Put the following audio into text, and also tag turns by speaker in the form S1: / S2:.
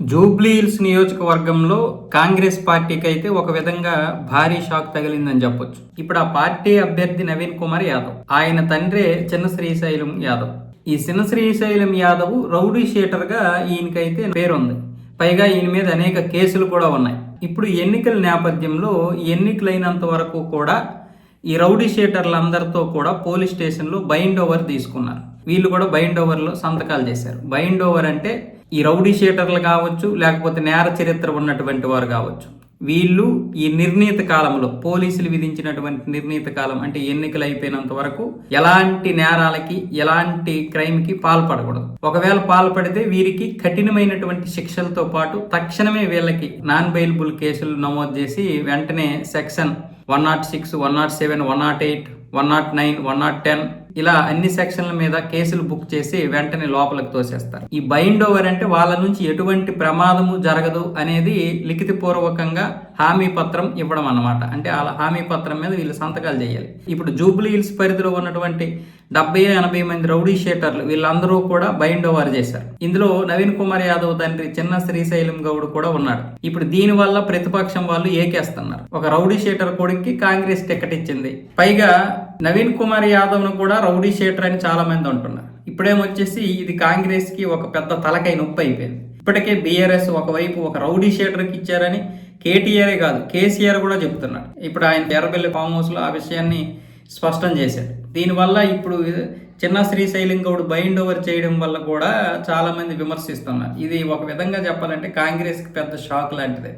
S1: Jubilee hills నియోజకవర్గంలో కాంగ్రెస్ పార్టీకి అయితే ఒక విధంగా భారీ షాక్ తగిలిందని చెప్పొచ్చు. ఇప్పుడు ఆ పార్టీ అభ్యర్థి నవీన్ కుమార్ యాదవ్ ఆయన తండ్రే చిన్న శ్రీశైలం యాదవ్. ఈ చిన్న శ్రీశైలం యాదవ్ రౌడీ షీటర్గా ఈయనకైతే పేరుంది. పైగా ఈయన మీద అనేక కేసులు కూడా ఉన్నాయి. ఇప్పుడు ఎన్నికల నేపథ్యంలో ఎన్నికలైనంత వరకు కూడా ఈ రౌడీ షీటర్లందరితో కూడా పోలీస్ స్టేషన్లో బైండ్ ఓవర్ తీసుకున్నారు. వీళ్ళు కూడా బైండ్ ఓవర్లో సంతకాలు చేశారు. బైండ్ ఓవర్ అంటే ఈ రౌడీ షీటర్లు కావచ్చు లేకపోతే నేర చరిత్ర ఉన్నటువంటి వారు కావచ్చు. వీళ్ళు ఈ నిర్ణీత కాలంలో పోలీసులు విధించినటువంటి నిర్ణీత కాలం అంటే ఎన్నికలు అయిపోయినంత వరకు ఎలాంటి నేరాలకి ఎలాంటి క్రైమ్కి పాల్పడకూడదు. ఒకవేళ పాల్పడితే వీరికి కఠినమైనటువంటి శిక్షలతో పాటు తక్షణమే వీళ్ళకి నాన్ బెయిలబుల్ కేసులు నమోదు చేసి వెంటనే section one naught six one naught seven one naught eight one naught nine one naught ten ఇలా అన్ని సెక్షన్ల మీద కేసులు బుక్ చేసి వెంటనే లోపలికి తోసేస్తారు. ఈ బైండ్ ఓవర్ అంటే వాళ్ళ నుంచి ఎటువంటి ప్రమాదము జరగదు అనేది లిఖితపూర్వకంగా హామీ పత్రం ఇవ్వడం అన్నమాట. అంటే వాళ్ళ హామీ పత్రం మీద వీళ్ళు సంతకాలు చేయాలి. ఇప్పుడు జూబ్లీ హిల్స్ పరిధిలో ఉన్నటువంటి డెబ్బై ఎనభై మంది రౌడీ షేటర్లు వీళ్ళందరూ కూడా బైండ్ ఓవర్ చేశారు. ఇందులో నవీన్ కుమార్ యాదవ్ తండ్రి చిన్న శ్రీశైలం గౌడ్ కూడా ఉన్నాడు. ఇప్పుడు దీని వల్ల ప్రతిపక్షం వాళ్ళు ఏకేస్తున్నారు. ఒక రౌడీ షేటర్ కొడుక్కి కాంగ్రెస్ టికెట్ ఇచ్చింది. పైగా నవీన్ కుమార్ యాదవ్ను కూడా రౌడీ షేటర్ అని చాలా మంది అంటున్నారు. ఇప్పుడేమొచ్చేసి ఇది కాంగ్రెస్కి ఒక పెద్ద తలకై నొప్పి అయిపోయింది. ఇప్పటికే బీఆర్ఎస్ ఒకవైపు ఒక రౌడీ షీటర్కి ఇచ్చారని కేటీఆరే కాదు కేసీఆర్ కూడా చెప్తున్నాడు ఇప్పుడు ఆయన ఎర్రబెల్లి ఫామ్ హౌస్లో ఆ విషయాన్ని స్పష్టం చేశాడు దీనివల్ల ఇప్పుడు చిన్న శ్రీశైలం గౌడ్ బైండ్ ఓవర్ చేయడం వల్ల కూడా చాలా మంది విమర్శిస్తున్నారు. ఇది ఒక విధంగా చెప్పాలంటే కాంగ్రెస్కి పెద్ద షాక్ లాంటిదే.